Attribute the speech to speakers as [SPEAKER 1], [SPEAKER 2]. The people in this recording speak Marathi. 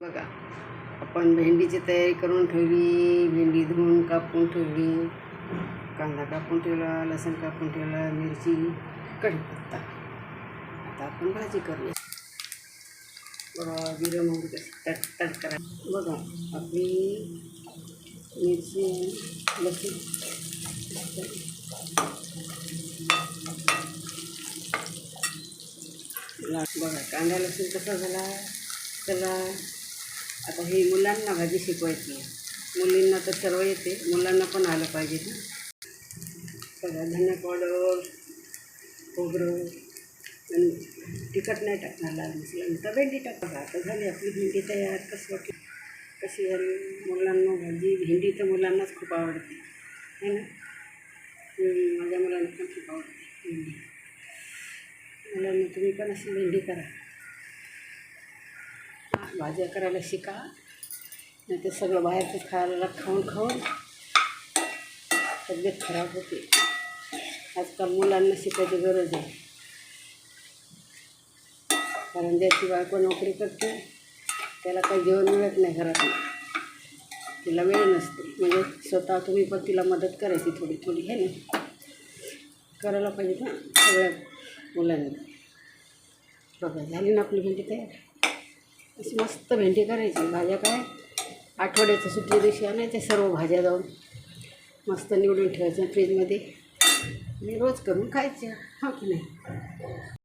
[SPEAKER 1] बघा आपण भेंडीची तयारी करून ठेवली भेंडी धुवून कापून ठेवली कांदा कापून ठेवला लसूण कापून ठेवला मिरची कढीपत्ता आता आपण भाजी करूया. बघा जिरं मोहरी तट तट करा. बघा आपली मिरची लसूण. बघा कांदा लसूण कसा झाला? चला. आता हे मुलांना भाजी शिकवायची आहे. मुलींना तर सर्व येते. मुलांना पण आलं पाहिजे ना. सगळं धने पावडर खोबरं. आणि तिखट नाही टाकणार लाल मसाला. भेंडी टाक आता झाली आपली भेंडी तयार. कसं वाटली? कशी झाली मुलांना भाजी भेंडी तर मुलांनाच खूप आवडते. है ना? माझ्या मुलांना पण खूप आवडते भेंडी. मुलांना तुम्ही पण अशी भेंडी करा. भाज्या करायला शिका. नाही तर सगळं बाहेरचं खायला खाऊन खाऊन तब्येत खराब होते. आजकाल मुलांना शिकायची गरज आहे. कारण ज्याची बायको नोकरी करते त्याला काही जेवण मिळत नाही घरात तिला वेळ नसते. म्हणजे स्वतः तुम्ही पण तिला मदत करायची थोडी थोडी हे ना? करायला पाहिजे ना सगळ्या मुलांनी. बघा झाली ना आपली म्हणजे तयार? अशी मस्त भेंडी करायची. भाज्या काय? आठवड्याच्या सुट्टी दिवशी आणायच्या सर्व भाज्या जाऊन. मस्त निवडून ठेवायच्या फ्रीजमध्ये आणि रोज करून खायच्या. हो की नाही?